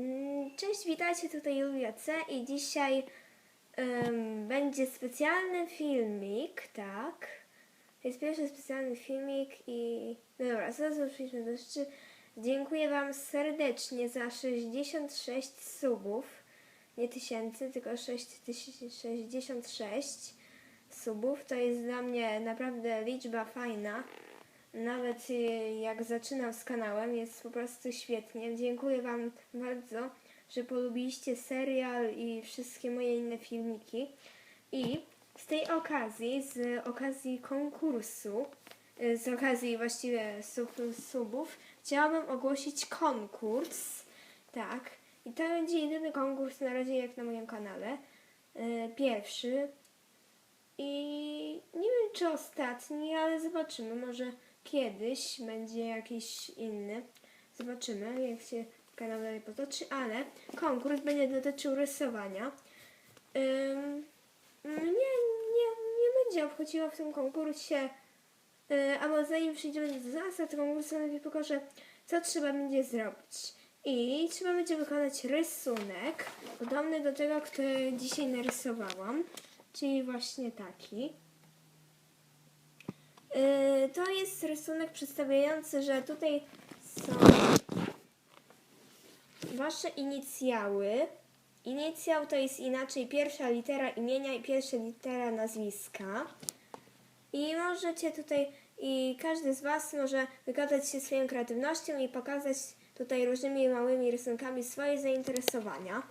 Mm, Cześć, witajcie, tutaj Julia C i dzisiaj em, będzie specjalny filmik, tak? To jest pierwszy specjalny filmik i... No dobra, przejdźmy do rzeczy. Dziękuję Wam serdecznie za 66 subów. Nie tysięcy, tylko 6066 subów. To jest dla mnie naprawdę liczba fajna. Nawet y, jak zaczynam z kanałem, jest po prostu świetnie. Dziękuję Wam bardzo, że polubiliście serial i wszystkie moje inne filmiki. I z tej okazji, z okazji konkursu, y, z okazji właściwie sub, subów, chciałabym ogłosić konkurs. Tak. I to będzie jedyny konkurs na razie jak na moim kanale. Y, Pierwszy. I nie wiem czy ostatni, ale zobaczymy. Może kiedyś będzie jakiś inny. Zobaczymy, jak się kanał dalej potoczy, ale konkurs będzie dotyczył rysowania. Nie, nie, nie będzie obchodziło w tym konkursie, yy, albo zanim przejdziemy do zasad konkursu, najpierw pokażę, co trzeba będzie zrobić. I trzeba będzie wykonać rysunek, podobny do tego, który dzisiaj narysowałam, czyli właśnie taki. Yy, to jest rysunek przedstawiający, że tutaj są wasze inicjały. Inicjał to jest inaczej pierwsza litera imienia i pierwsza litera nazwiska. I możecie tutaj, i każdy z Was może wykazać się swoją kreatywnością i pokazać tutaj różnymi małymi rysunkami swoje zainteresowania.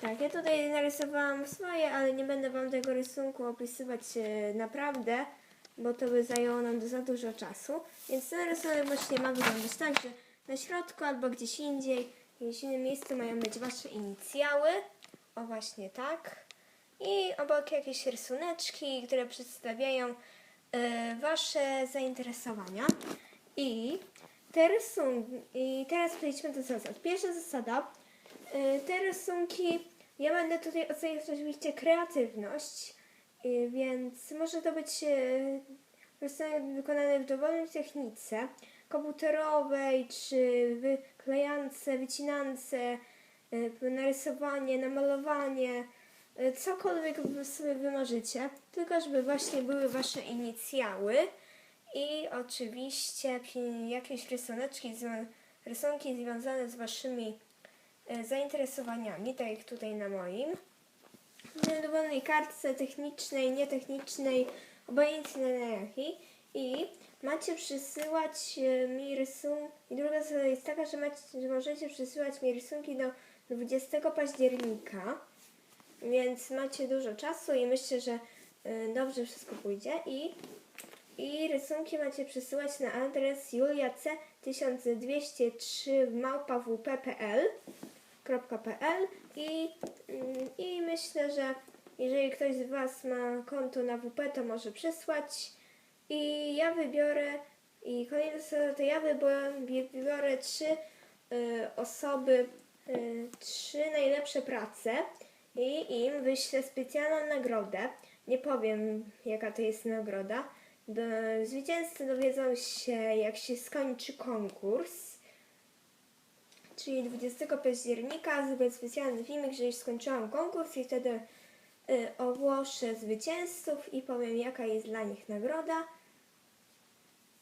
Tak, ja tutaj narysowałam swoje, ale nie będę Wam tego rysunku opisywać e, naprawdę, bo to by zajęło nam za dużo czasu. Więc ten rysunek właśnie ma wyglądać tak, że na środku albo gdzieś indziej, w jakimś innym miejscu mają być Wasze inicjały. O właśnie tak. I obok jakieś rysuneczki, które przedstawiają e, Wasze zainteresowania. I te rysunki, i teraz przejdźmy do zasad. Pierwsza zasada, e, te rysunki, ja będę tutaj oceniać oczywiście kreatywność, więc może to być e, rysunek wykonany w dowolnej technice, komputerowej, czy wyklejance, wycinance, e, narysowanie, namalowanie, cokolwiek sobie wymarzycie, tylko żeby właśnie były wasze inicjały i oczywiście jakieś rysuneczki, rysunki związane z waszymi zainteresowaniami, tak jak tutaj na moim. Na dowolnej kartce technicznej, nietechnicznej, obojętnie na jakiej. I macie przysyłać e, mi rysunki. I druga zasada jest taka, że, macie, że możecie przysyłać mi rysunki do 20 października. Więc macie dużo czasu i myślę, że y, dobrze wszystko pójdzie. I, I rysunki macie przesyłać na adres juliac1203 małpawp.pl i, mm, I myślę, że jeżeli ktoś z Was ma konto na WP, to może przesłać. I ja wybiorę, i kolejna zasada to ja wybiorę, wybiorę trzy y, osoby, y, trzy najlepsze prace i im wyślę specjalną nagrodę. Nie powiem, jaka to jest nagroda. Zwycięzcy dowiedzą się, jak się skończy konkurs. Czyli 20 października zrobię specjalny filmik, że już skończyłam konkurs i wtedy y, ogłoszę zwycięzców i powiem jaka jest dla nich nagroda.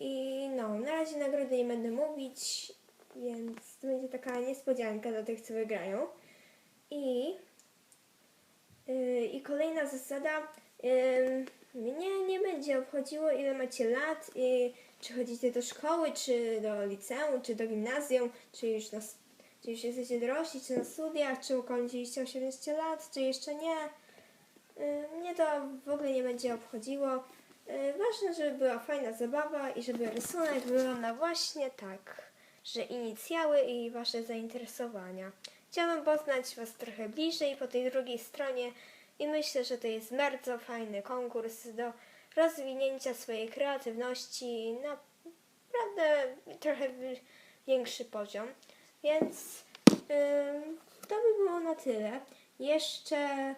I no, na razie nagrody nie będę mówić, więc to będzie taka niespodzianka dla tych, co wygrają. I, y, i kolejna zasada, y, mnie nie będzie obchodziło ile macie lat, i czy chodzicie do szkoły, czy do liceum, czy do gimnazjum, czy już, na, czy już jesteście dorośli, czy na studiach, czy ukończyliście 18 lat, czy jeszcze nie. Y, Mnie to w ogóle nie będzie obchodziło. Y, Ważne, żeby była fajna zabawa i żeby rysunek wyglądał właśnie tak, że inicjały i Wasze zainteresowania. Chciałabym poznać Was trochę bliżej po tej drugiej stronie i myślę, że to jest bardzo fajny konkurs do rozwinięcia swojej kreatywności na naprawdę trochę większy poziom. Więc to by było na tyle. Jeszcze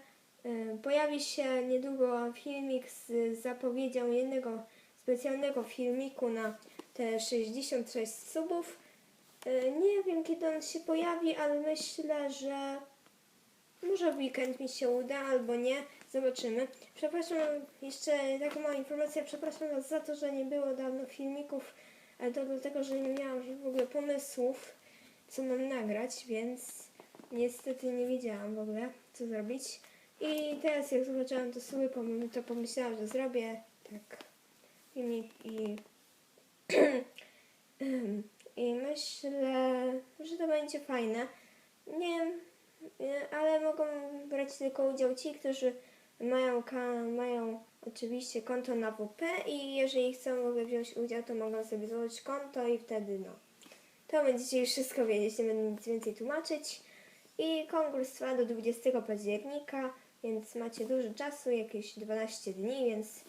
ym, pojawi się niedługo filmik z zapowiedzią jednego specjalnego filmiku na te 66 subów. Y, Nie wiem, kiedy on się pojawi, ale myślę, że może w weekend mi się uda, albo nie. Zobaczymy. Przepraszam, jeszcze taka mała informacja. Przepraszam Was za to, że nie było dawno filmików, ale to dlatego, że nie miałam w ogóle pomysłów, co mam nagrać, więc niestety nie wiedziałam w ogóle, co zrobić. I teraz jak zobaczyłam to pom- to pomyślałam, że zrobię tak filmik i i myślę, że to będzie fajne. Nie, y, ale mogą brać tylko udział ci, którzy mają, mają oczywiście konto na WP i jeżeli chcą w ogóle wziąć udział, to mogą sobie założyć konto i wtedy no. To będziecie już wszystko wiedzieć, nie będę nic więcej tłumaczyć. I konkurs trwa do 20 października, więc macie dużo czasu, jakieś 12 dni, więc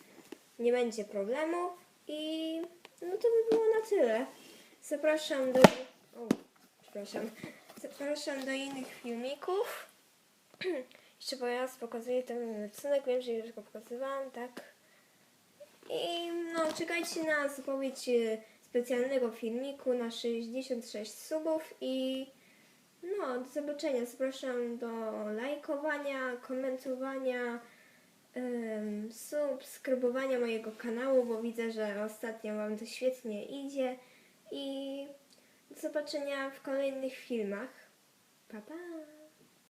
nie będzie problemu. I no to by było na tyle. Zapraszam do. O, przepraszam. Zapraszam do innych filmików. Jeszcze bo ja pokazuję ten rysunek. Wiem, że już go pokazywałam, tak. I no, czekajcie na zapowiedź e, specjalnego filmiku na 66 subów i no, do zobaczenia. Zapraszam do lajkowania, komentowania, em, subskrybowania mojego kanału, bo widzę, że ostatnio Wam to świetnie idzie. I do zobaczenia w kolejnych filmach. Pa, pa!